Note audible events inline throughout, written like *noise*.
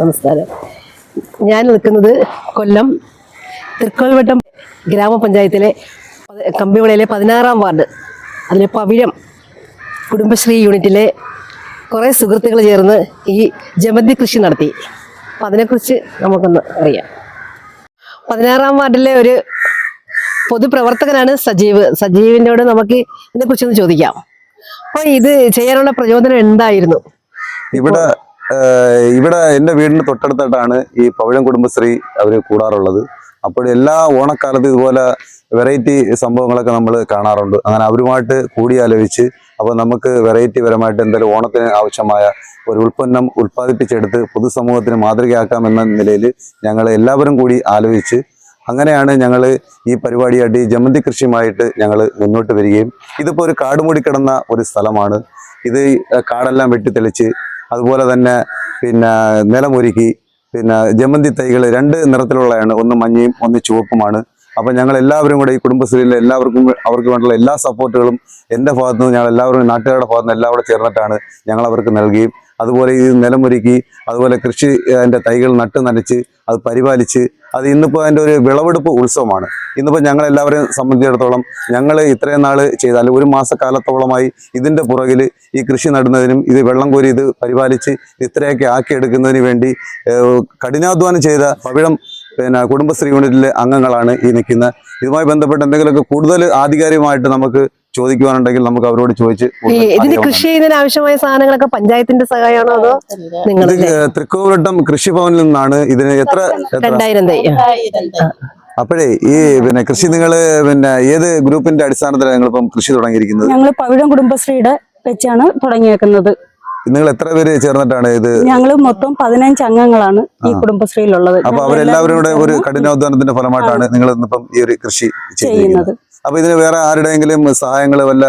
നമസ്കാരം. ഞാൻ നിൽക്കുന്നത് കൊല്ലം തൃക്കോൽവട്ടം ഗ്രാമപഞ്ചായത്തിലെ കമ്പിവളയിലെ പതിനാറാം വാർഡ് അതിലെ പവിഴം കുടുംബശ്രീ യൂണിറ്റിലെ കുറേ സുഹൃത്തുക്കൾ ചേർന്ന് ഈ ജമന്തി കൃഷി നടത്തി. അപ്പം അതിനെക്കുറിച്ച് നമുക്കൊന്ന് അറിയാം. പതിനാറാം വാർഡിലെ ഒരു പൊതുപ്രവർത്തകനാണ് സജീവ്. സജീവിനോട് നമുക്ക് ഇതിനെക്കുറിച്ചൊന്ന് ചോദിക്കാം. അപ്പോൾ ഇത് ചെയ്യാനുള്ള പ്രചോദനം എന്തായിരുന്നു? ഇവിടെ ഇവിടെ എന്റെ വീടിന് തൊട്ടടുത്തായിട്ടാണ് ഈ പവിഴം കുടുംബശ്രീ അവർ കൂടാറുള്ളത്. അപ്പോൾ എല്ലാ ഓണക്കാലത്തും ഇതുപോലെ വെറൈറ്റി സംഭവങ്ങളൊക്കെ നമ്മൾ കാണാറുണ്ട്. അങ്ങനെ അവരുമായിട്ട് കൂടിയാലോചിച്ച് അപ്പോൾ നമുക്ക് വെറൈറ്റി പരമായിട്ട് എന്തായാലും ഓണത്തിന് ആവശ്യമായ ഒരു ഉൽപ്പന്നം ഉൽപ്പാദിപ്പിച്ചെടുത്ത് പൊതുസമൂഹത്തിന് മാതൃകയാക്കാം എന്ന നിലയിൽ ഞങ്ങൾ എല്ലാവരും കൂടി ആലോചിച്ച് അങ്ങനെയാണ് ഞങ്ങൾ ഈ പരിപാടിയായിട്ട് ഈ ജമന്തി കൃഷിയുമായിട്ട് ഞങ്ങൾ മുന്നോട്ട് വരികയും ഇതിപ്പോൾ ഒരു കാടുമൂടി കിടന്ന ഒരു സ്ഥലമാണ്. ഇത് കാടെല്ലാം വെട്ടിത്തെളിച്ച് അതുപോലെ തന്നെ പിന്നെ നിലമൊരുക്കി പിന്നെ ജമന്തി തൈകൾ രണ്ട് നിറത്തിലുള്ളതാണ് ഒന്ന് മഞ്ഞയും ഒന്ന് ചുവപ്പുമാണ്. അപ്പം ഞങ്ങൾ എല്ലാവരും കൂടെ ഈ കുടുംബശ്രീയിലെ എല്ലാവർക്കും അവർക്ക് വേണ്ടുള്ള എല്ലാ സപ്പോർട്ടുകളും എന്റെ ഭാഗത്തു നിന്ന് ഞങ്ങൾ എല്ലാവരും നാട്ടുകാരുടെ ഭാഗത്ത് നിന്ന് എല്ലാവരും ചേർന്നിട്ടാണ് ഞങ്ങൾ അവർക്ക് നൽകുകയും അതുപോലെ ഈ നിലമൊരുക്കി അതുപോലെ കൃഷി അതിന്റെ തൈകൾ നട്ട് നനച്ച് അത് പരിപാലിച്ച് അത് ഇന്നിപ്പോൾ അതിന്റെ ഒരു വിളവെടുപ്പ് ഉത്സവമാണ്. ഇന്നിപ്പോൾ ഞങ്ങൾ എല്ലാവരെയും സംബന്ധിച്ചിടത്തോളം ഞങ്ങൾ ഇത്രയും നാൾ ചെയ്താൽ ഒരു മാസക്കാലത്തോളമായി ഇതിന്റെ പുറകിൽ ഈ കൃഷി നടുന്നതിനും ഇത് വെള്ളം കോരി ഇത് പരിപാലിച്ച് ഇത്രയൊക്കെ ആക്കിയെടുക്കുന്നതിന് വേണ്ടി കഠിനാധ്വാനം ചെയ്ത പവിഴം പിന്നെ കുടുംബശ്രീ യൂണിറ്റിലെ അംഗങ്ങളാണ് ഈ നിൽക്കുന്നത് ഇതുമായി ബന്ധപ്പെട്ട് എന്തെങ്കിലുമൊക്കെ കൂടുതൽ ആധികാരികമായിട്ട് നമുക്ക് ചോദിക്കുവാനുണ്ടെങ്കിൽ നമുക്ക് അവരോട് ചോദിച്ച് ഇതിന് കൃഷി ചെയ്യുന്നതിന് ആവശ്യമായ സാധനങ്ങളൊക്കെ പഞ്ചായത്തിന്റെ സഹായമാണോ അതോ തൃക്കോവട്ടം കൃഷിഭവനിൽ നിന്നാണ് ഇതിന് എത്ര എത്ര രണ്ടായിരം തൈ. അപ്പോഴേ ഈ പിന്നെ കൃഷി നിങ്ങൾ പിന്നെ ഏത് ഗ്രൂപ്പിന്റെ അടിസ്ഥാനത്തിലാണ് നിങ്ങളിപ്പം കൃഷി തുടങ്ങിയിരിക്കുന്നത്? ഞങ്ങൾ പവിഴം കുടുംബശ്രീയുടെ വെച്ചാണ് തുടങ്ങിയേക്കുന്നത്. നിങ്ങൾ എത്ര പേര് ചേർന്നിട്ടാണ് ഇത്? ഞങ്ങൾ മൊത്തം പതിനഞ്ച് അംഗങ്ങളാണ് ഈ. കുടുംബശ്രീയിലുള്ളത്. അപ്പൊ അവരെല്ലാവരും കൂടെ ഒരു കഠിനാധ്വാനത്തിന്റെ ഫലമായിട്ടാണ് നിങ്ങൾ ഇന്നിപ്പം ഈ ഒരു കൃഷി ചെയ്യുന്നത്. അപ്പൊ ഇതിന് വേറെ ആരുടെയെങ്കിലും സഹായങ്ങൾ വല്ല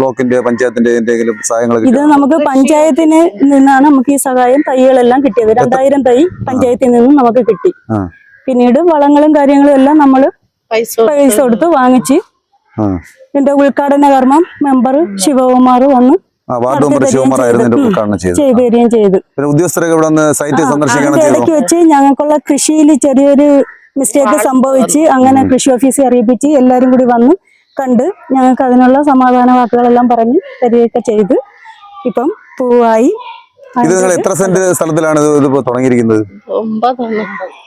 ബ്ലോക്കിന്റെ പഞ്ചായത്തിന്റെ എന്തെങ്കിലും സഹായങ്ങൾ ഇത് നമുക്ക് പഞ്ചായത്തിന് നിന്നാണ് നമുക്ക് ഈ സഹായം തൈകളെല്ലാം കിട്ടിയത്. രണ്ടായിരം തൈ പഞ്ചായത്തിൽ നിന്നും നമുക്ക് കിട്ടി. പിന്നീട് വളങ്ങളും കാര്യങ്ങളും എല്ലാം നമ്മൾ പൈസ കൊടുത്ത് വാങ്ങിച്ച് ഇതിന്റെ ഉദ്ഘാടന കർമ്മം മെമ്പർ ശിവകുമാർ വന്ന് വാർഡ് മെമ്പർ ഇതിന്റെ ഉദ്ഘാടനം ചെയ്തത്. ചെയ്തു. പിന്നെ ഉദ്യോഗസ്ഥരൊക്കെ ഇവിടെ വന്ന് സൈറ്റ് സന്ദർശിക്കുകയാണ് ഇടയ്ക്ക് വെച്ച് ഞങ്ങൾക്കുള്ള കൃഷിയിൽ ചെറിയൊരു മിസ്റ്റേക്ക് സംഭവിച്ച് അങ്ങനെ കൃഷി ഓഫീസിൽ അറിയിപ്പിച്ച് എല്ലാവരും കൂടി വന്ന് കണ്ട് ഞങ്ങൾക്ക് അതിനുള്ള സമാധാന വാക്കുകളെല്ലാം പറഞ്ഞ് തരികയൊക്കെ ചെയ്ത്. ഇപ്പം പൂവായി. ഇത് നിങ്ങൾ എത്ര സെന്റ് സ്ഥലത്തിലാണ് ഇത് ഇതിപ്പോ തുടങ്ങിയിരിക്കുന്നത്?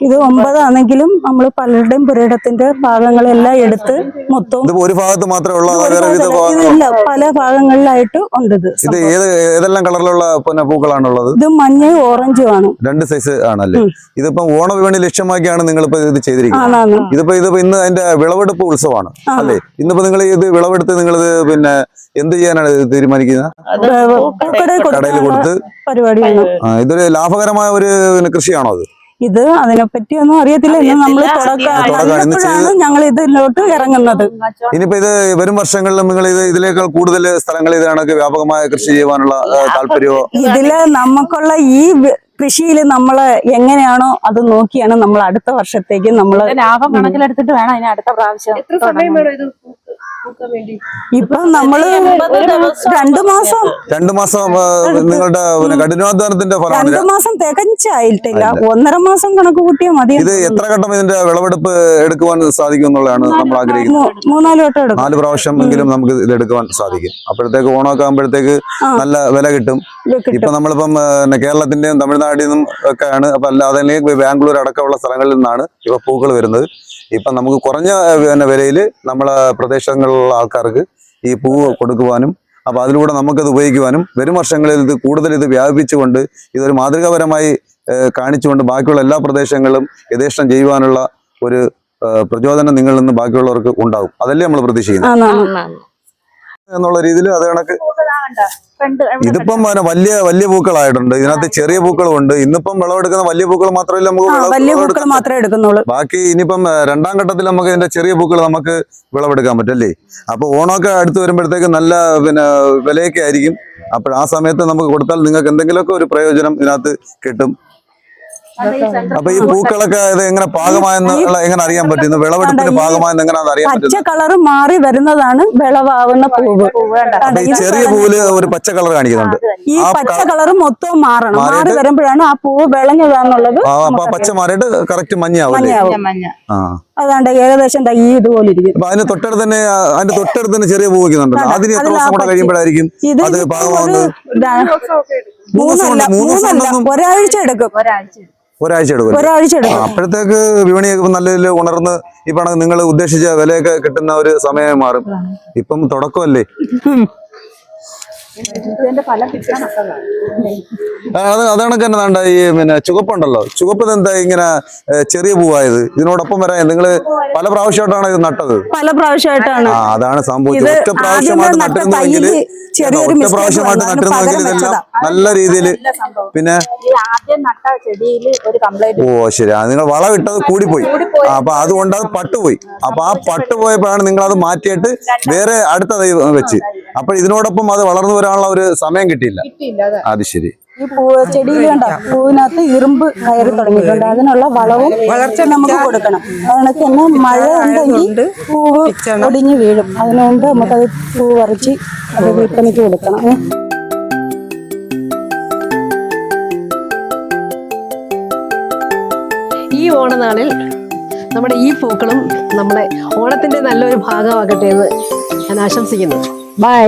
ഇത് ഒമ്പതാണെങ്കിലും നമ്മൾ പലരുടെയും പുരയിടത്തിന്റെ ഭാഗങ്ങളെല്ലാം എടുത്ത് മൊത്തം ഒരു ഭാഗത്ത് മാത്രമേ ഉള്ളൂ? ഇതില്ല പല ഭാഗങ്ങളിലായിട്ട് ഉണ്ട് ഇത്. ഏത് ഏതെല്ലാം കളറിലുള്ള പിന്നെ പൂക്കളാണുള്ളത്? ഇത് മഞ്ഞയും ഓറഞ്ചും ആണ്. രണ്ട് സൈസ് ആണല്ലേ? ഇതിപ്പോ ഓണവിപണി ലക്ഷ്യമാക്കിയാണ് നിങ്ങളിപ്പോ ഇത് ചെയ്തിരിക്കുന്നത്. ഇതിപ്പോ ഇതിപ്പോ ഇന്ന് അതിന്റെ വിളവെടുപ്പ് ഉത്സവമാണ് അല്ലേ? ഇന്നിപ്പോ നിങ്ങൾ ഇത് വിളവെടുത്ത് നിങ്ങൾ ഇത് പിന്നെ എന്ത് ചെയ്യാനാണ് തീരുമാനിക്കുന്നത്? കടയിൽ കൊടുത്ത് പരിപാടിയാണ് ഇതൊരു ലാഭകരമായ ഒരു കൃഷിയാണോ അത്? ഇത് അതിനെപ്പറ്റി ഒന്നും അറിയത്തില്ല. ഇന്ന് നമ്മൾ തുടക്കമാണ് ഞങ്ങൾ ഇതിലോട്ട് ഇറങ്ങുന്നത്. ഇനിയിപ്പോ ഇത് വരും വർഷങ്ങളിലും നിങ്ങൾ ഇത് ഇതിലേക്കാൾ കൂടുതൽ സ്ഥലങ്ങളിൽ ഇതിനൊക്കെ വ്യാപകമായ കൃഷി ചെയ്യുവാനുള്ള താല്പര്യമോ? ഇതിൽ നമുക്കുള്ള ഈ കൃഷിയിൽ നമ്മൾ എങ്ങനെയാണോ അത് നോക്കിയാണ് നമ്മൾ അടുത്ത വർഷത്തേക്ക് നമ്മൾ ലാഭം കണക്കിലെടുത്തിട്ട് വേണം അതിന് അടുത്ത പ്രാവശ്യം. ഇപ്പൊ നമ്മൾ രണ്ടു മാസം രണ്ടു മാസം നിങ്ങളുടെ കഠിനാധ്വാനത്തിന്റെ ഫലമാണ് രണ്ടു മാസം തികച്ചായിട്ടില്ല ഒന്നര മാസം കണക്ക് കൂട്ടിയാൽ മതി. ഇത് എത്ര ഘട്ടം ഇതിന്റെ വിളവെടുപ്പ് എടുക്കുവാൻ സാധിക്കും എന്നുള്ളതാണ് നമ്മൾ ആഗ്രഹിക്കുന്നത്? മൂന്നാൽ വട്ടം എടുക്കും. നാല് പ്രാവശ്യം എങ്കിലും നമുക്ക് ഇത് എടുക്കുവാൻ സാധിക്കും. അപ്പോഴത്തേക്ക് ഓണമൊക്കെ ആകുമ്പോഴത്തേക്ക് നല്ല വില കിട്ടും. ഇപ്പൊ നമ്മളിപ്പം കേരളത്തിന്റെയും തമിഴ്നാട്ടിൽ നിന്നും ഒക്കെയാണ്. അപ്പൊ അല്ലാതെ ബാംഗ്ലൂർ അടക്കമുള്ള സ്ഥലങ്ങളിൽ നിന്നാണ് ഇപ്പൊ പൂക്കൾ വരുന്നത്. ഇപ്പൊ നമുക്ക് കുറഞ്ഞ വിലയിൽ നമ്മളെ പ്രദേശങ്ങളിലുള്ള ആൾക്കാർക്ക് ഈ പൂവ് കൊടുക്കുവാനും അപ്പോൾ അതിലൂടെ നമുക്കത് ഉപയോഗിക്കുവാനും വരും വർഷങ്ങളിൽ ഇത് കൂടുതൽ ഇത് വ്യാപിപ്പിച്ചുകൊണ്ട് ഇതൊരു മാതൃകാപരമായി കാണിച്ചുകൊണ്ട് ബാക്കിയുള്ള എല്ലാ പ്രദേശങ്ങളിലും യഥേഷ്ടം ചെയ്യുവാനുള്ള ഒരു പ്രചോദനം നിങ്ങളിൽ നിന്ന് ബാക്കിയുള്ളവർക്ക് ഉണ്ടാകും. അതല്ലേ നമ്മൾ പ്രതീക്ഷിക്കുന്നത്? എന്നുള്ള രീതിയിൽ അത് കണക്ക് ഇതിപ്പം പിന്നെ വലിയ വലിയ പൂക്കളായിട്ടുണ്ട്. ഇതിനകത്ത് ചെറിയ പൂക്കളും ഉണ്ട് ഇന്നിപ്പം വിളവെടുക്കുന്ന വലിയ പൂക്കൾ മാത്രമല്ല നമുക്ക് വലിയ പൂക്കൾ മാത്രമേ എടുക്കുന്നുള്ളൂ. ബാക്കി ഇനിയിപ്പം രണ്ടാം ഘട്ടത്തിൽ നമുക്ക് ഇതിന്റെ ചെറിയ പൂക്കൾ നമുക്ക് വിളവെടുക്കാൻ പറ്റല്ലേ അപ്പൊ ഓണമൊക്കെ അടുത്ത് വരുമ്പോഴത്തേക്ക് നല്ല പിന്നെ വിലയൊക്കെ ആയിരിക്കും. അപ്പോൾ ആ സമയത്ത് നമുക്ക് കൊടുത്താൽ നിങ്ങൾക്ക് എന്തെങ്കിലുമൊക്കെ ഒരു പ്രയോജനം ഇതിനകത്ത് കിട്ടും. അപ്പൊ ഈ പൂക്കളൊക്കെ ഇത് എങ്ങനെ പാകമായെന്ന് എങ്ങനെ അറിയാൻ പറ്റുന്നു വിളവെടുപ്പിന് പാകമായെന്ന് എങ്ങനെ അറിയാൻ പച്ച കളർ കളറ് മാറി വരുന്നതാണ് വിളവാകുന്ന പൂവ്. ചെറിയ പൂവിൽ ഒരു പച്ച കളർ കാണിക്കുന്നുണ്ട്. ഈ പച്ച കളർ കളറ് മൊത്തം മാറണം. മാറി വരുമ്പോഴാണ് ആ പൂവ് വിളഞ്ഞതാന്നുള്ളത് പച്ച മാറിയിട്ട് കറക്റ്റ് മഞ്ഞയാവും അതാണ്ട് ഏകദേശം ഈ ഇതുപോലെ ഇരിക്കും. അതിന് തൊട്ടടുത്ത് തന്നെ അതിന്റെ തൊട്ടടുത്ത് തന്നെ ചെറിയ പൂ വയ്ക്കുന്നുണ്ടല്ലോ. അതെ, അതിന് എത്ര ദിവസം കൂടെ കഴിയുമ്പോഴായിരിക്കും അത് പാകമാകുന്നത് മൂന്നല്ല മൂന്നല്ല ഒരാഴ്ച എടുക്കും. ഒരാഴ്ച ഒരാഴ്ച എടുക്കും ഒരാഴ്ച എടുക്കും. അപ്പോഴത്തേക്ക് വിപണിയൊക്കെ നല്ല രീതിയിൽ ഉണർന്ന് ഇപ്പൊ നിങ്ങൾ ഉദ്ദേശിച്ച വിലയൊക്കെ കിട്ടുന്ന ഒരു സമയം മാറും. ഇപ്പം തുടക്കമല്ലേ *laughs* ഉം. ഇതിന്റെ ഫലം കിട്ടണം ആ, അത് അതാണ് തന്നെ വേണ്ട ഈ പിന്നെ ചുവപ്പുണ്ടല്ലോ. ചുവപ്പ് എന്താ ഇങ്ങനെ ചെറിയ പൂവായത്? ഇതിനോടൊപ്പം വരാൻ നിങ്ങൾ പല പ്രാവശ്യമായിട്ടാണ് ഇത് നട്ടത്? പല പ്രാവശ്യമായിട്ടാണ്. അതാണ് സംഭവിച്ചത് ഒറ്റ പ്രാവശ്യമായിട്ട് നട്ടിരുന്നുവെങ്കിൽ ചെറിയൊരു ഒറ്റ പ്രാവശ്യമായിട്ട്. നട്ടിരുന്നുവെങ്കിൽ ഇതെല്ലാം നല്ല രീതിയിൽ പിന്നെ ആദ്യം നട്ട ചെടിയിൽ ഒരു കംപ്ലൈന്റ് ഓ ശരി. ആ, നിങ്ങൾ വളം ഇട്ടത് കൂടിപ്പോയി. പോയി അപ്പൊ അതുകൊണ്ട് അത് പട്ടുപോയി. അപ്പൊ ആ പട്ടുപോയപ്പോഴാണ് നിങ്ങൾ അത് മാറ്റിയിട്ട് വേറെ അടുത്ത വെച്ച്. അപ്പൊ ഇതിനോടൊപ്പം അത് വളർന്നു വരാനുള്ള ഒരു സമയം കിട്ടിയില്ല. അത്. ശരി. ഈ പൂ ചെടിയിൽ കണ്ട പൂവിനകത്ത് ഇരുമ്പ് കയറി തുടങ്ങിയിട്ടുണ്ട്. അതിനുള്ള വളവും വളർച്ച നമുക്ക് കൊടുക്കണം. അതുകൊണ്ട് തന്നെ മഴ ഉണ്ടെങ്കിൽ പൂവ് ഒടിഞ്ഞു വീഴും. അതിനുകൊണ്ട് നമുക്കത് പൂ പറിച്ച് അത് വിൽപ്പനയ്ക്ക് കൊടുക്കണം. ഈ ഓണനാളിൽ നമ്മുടെ ഈ പൂക്കളും നമ്മുടെ ഓണത്തിന്റെ നല്ലൊരു ഭാഗമാകട്ടെ എന്ന് ഞാൻ ആശംസിക്കുന്നു. ബൈ